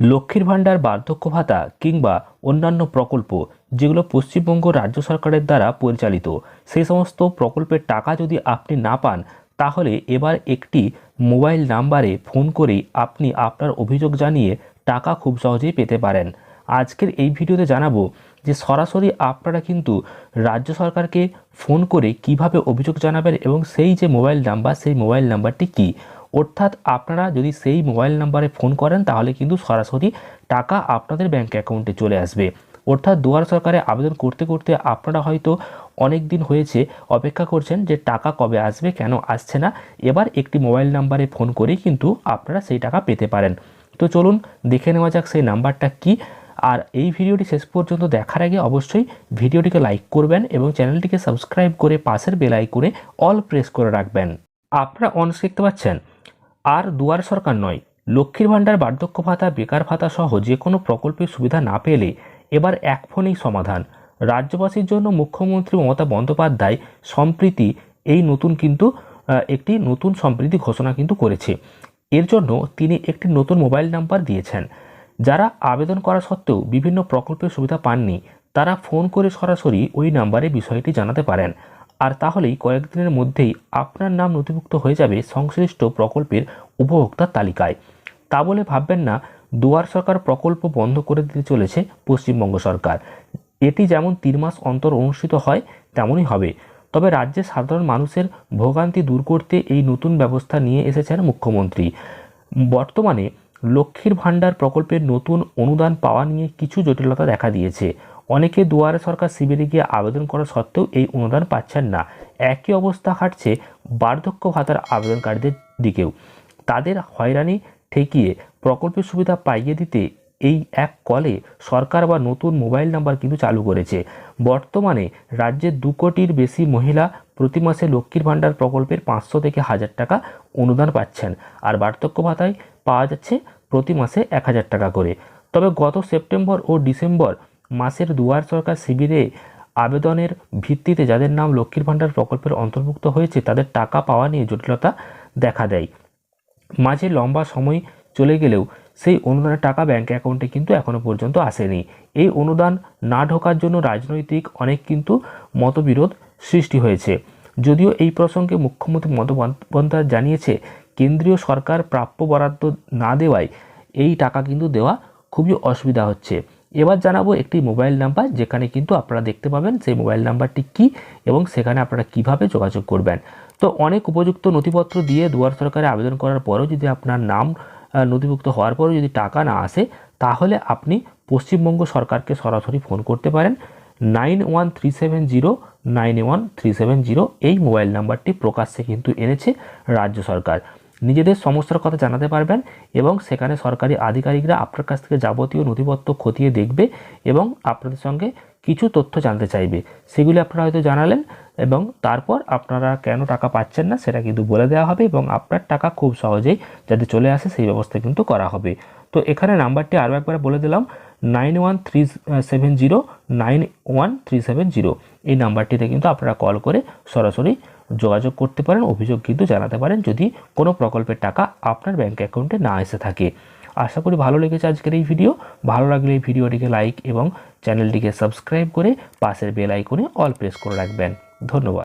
লক্ষ্মীর ভাণ্ডার, বার্ধক্য ভাতা কিংবা অন্যান্য প্রকল্প যেগুলো পশ্চিমবঙ্গ রাজ্য সরকারের দ্বারা পরিচালিত, সেই সমস্ত প্রকল্পের টাকা যদি আপনি না পান, তাহলে এবার একটি মোবাইল নাম্বারে ফোন করেই আপনি আপনার অভিযোগ জানিয়ে টাকা খুব সহজেই পেতে পারেন। আজকের এই ভিডিওতে জানাব যে সরাসরি আপনারা কিন্তু রাজ্য সরকারকে ফোন করে কীভাবে অভিযোগ জানাবেন এবং সেই যে মোবাইল নাম্বার, সেই মোবাইল নাম্বারটি কী? অর্থাৎ আপনারা যদি সেই মোবাইল নাম্বারে ফোন করেন, তাহলে কিন্তু সরাসরি টাকা আপনাদের ব্যাঙ্ক অ্যাকাউন্টে চলে আসবে। অর্থাৎ দুয়ার সরকারে আবেদন করতে করতে আপনারা হয়তো অনেক দিন হয়েছে অপেক্ষা করছেন যে টাকা কবে আসবে, কেন আসছে না। এবার একটি মোবাইল নাম্বারে ফোন করেই কিন্তু আপনারা সেই টাকা পেতে পারেন। তো চলুন দেখে নেওয়া যাক সেই নাম্বারটা কি। আর এই ভিডিওটি শেষ পর্যন্ত দেখার আগে অবশ্যই ভিডিওটিকে লাইক করবেন এবং চ্যানেলটিকে সাবস্ক্রাইব করে পাশের বেল আইকনে অল প্রেস করে রাখবেন। আপনারা অনস দেখতে পাচ্ছেন? আর দুয়ার সরকার নয়। লক্ষ্মীর ভাণ্ডার, বার্ধক্য ভাতা, বেকার ভাতা সহ যে কোনো প্রকল্পের সুবিধা না পেলে এবার এক ফোনেই সমাধান। রাজ্যবাসীর জন্য মুখ্যমন্ত্রী মমতা বন্দ্যোপাধ্যায় সম্প্রীতি, এই নতুন কিন্তু একটি নতুন সম্প্রীতি ঘোষণা কিন্তু করেছে। এর জন্য তিনি একটি নতুন মোবাইল নাম্বার দিয়েছেন। যারা আবেদন করা সত্ত্বেও বিভিন্ন প্রকল্পের সুবিধা পাননি, তারা ফোন করে সরাসরি ওই নাম্বারে বিষয়টি জানাতে পারেন। আর তাহলেই কয়েকদিনের মধ্যেই আপনার নাম নথিভুক্ত হয়ে যাবে সংশ্লিষ্ট প্রকল্পের উপভোক্তার তালিকায়। তা বলে ভাববেন না, দুয়ার সরকার প্রকল্প বন্ধ করে দিতে চলেছে পশ্চিমবঙ্গ সরকার। এটি যেমন তিন মাস অন্তর অনুষ্ঠিত হয়, তেমনই হবে। তবে রাজ্যের সাধারণ মানুষের ভোগান্তি দূর করতে এই নতুন ব্যবস্থা নিয়ে এসেছেন মুখ্যমন্ত্রী। বর্তমানে লক্ষ্মীর ভাণ্ডার প্রকল্পের নতুন অনুদান পাওয়া নিয়ে কিছু জটিলতা দেখা দিয়েছে। অনেকে দুয়ারে সরকার শিবিরে গিয়ে আবেদন করা সত্ত্বেও এই অনুদান পাচ্ছেন না। একই অবস্থা হাঁটছে বার্ধক্য ভাতার আবেদনকারীদের দিকেও। তাদের হয়রানি ঠেকিয়ে প্রকল্পের সুবিধা পাইয়ে দিতে এই এক কলে সরকার বা নতুন মোবাইল নাম্বার কিন্তু চালু করেছে। বর্তমানে রাজ্যের দু কোটির বেশি মহিলা প্রতি মাসে লক্ষ্মীর ভাণ্ডার প্রকল্পের পাঁচশো থেকে হাজার টাকা অনুদান পাচ্ছেন আর বার্ধক্য ভাতায় পাওয়া যাচ্ছে প্রতি মাসে এক হাজার টাকা করে। তবে গত সেপ্টেম্বর ও ডিসেম্বর মাসের দুয়ার সরকার শিবিরে আবেদনের ভিত্তিতে যাদের নাম লক্ষ্মীর ভাণ্ডার প্রকল্পের অন্তর্ভুক্ত হয়েছে, তাদের টাকা পাওয়া নিয়ে জটিলতা দেখা দেয়। মাঝে লম্বা সময় চলে গেলেও সেই অনুদানের টাকা ব্যাংক অ্যাকাউন্টে কিন্তু এখনও পর্যন্ত আসেনি। এই অনুদান না ঢোকার জন্য রাজনৈতিক অনেক কিন্তু মতবিরোধ সৃষ্টি হয়েছে। যদিও এই প্রসঙ্গে মুখ্যমন্ত্রী মমতা বন্দ্যোপাধ্যায় জানিয়েছে, কেন্দ্রীয় সরকার প্রাপ্য বরাদ্দ না দেওয়ায় এই টাকা কিন্তু দেওয়া খুবই অসুবিধা হচ্ছে। এবার জানাব একটি মোবাইল নাম্বার, যেখানে কিন্তু আপনারা দেখতে পাবেন সেই মোবাইল নাম্বারটি কি এবং সেখানে আপনারা কীভাবে যোগাযোগ করবেন। তো অনেক উপযুক্ত নথিপত্র দিয়ে দুয়ার সরকারে আবেদন করার পরেও যদি আপনার নাম নথিভুক্ত হওয়ার পরেও যদি টাকা না আসে, তাহলে আপনি পশ্চিমবঙ্গ সরকারকে সরাসরি ফোন করতে পারেন। Nine one three seven zero, nine one three seven zero এই মোবাইল নাম্বারটি প্রকাশ্যে কিন্তু এনেছে রাজ্য সরকার। নিজেদের সমস্যার কথা জানাতে পারবেন এবং সেখানে সরকারি আধিকারিকরা আপনার কাছ থেকে যাবতীয় নথিপত্র খতিয়ে দেখবে এবং আপনাদের সঙ্গে কিছু তথ্য জানতে চাইবে। সেগুলি আপনারা হয়তো জানালেন এবং তারপর আপনারা কেন টাকা পাচ্ছেন না সেটা কিন্তু বলে দেওয়া হবে এবং আপনার টাকা খুব সহজেই যাতে চলে আসে সেই ব্যবস্থা কিন্তু করা হবে। তো এখানে নাম্বারটি আরও একবার বলে দিলাম, nine one three seven zero, nine one three seven zero. এই নাম্বারটিতে কিন্তু আপনারা কল করে সরাসরি যোগাযোগ করতে পারেন, অভিযোগ কিন্তু জানাতে পারেন যদি কোনো প্রকল্পের টাকা আপনার ব্যাঙ্ক অ্যাকাউন্টে না এসে থাকে। আশা করি ভালো লেগেছে আজকের এই ভিডিও ভালো লাগলে এই ভিডিওটিকে লাইক এবং চ্যানেলটিকে সাবস্ক্রাইব করে পাশের বেল আইকনে অল প্রেস করে রাখবেন। ধন্যবাদ।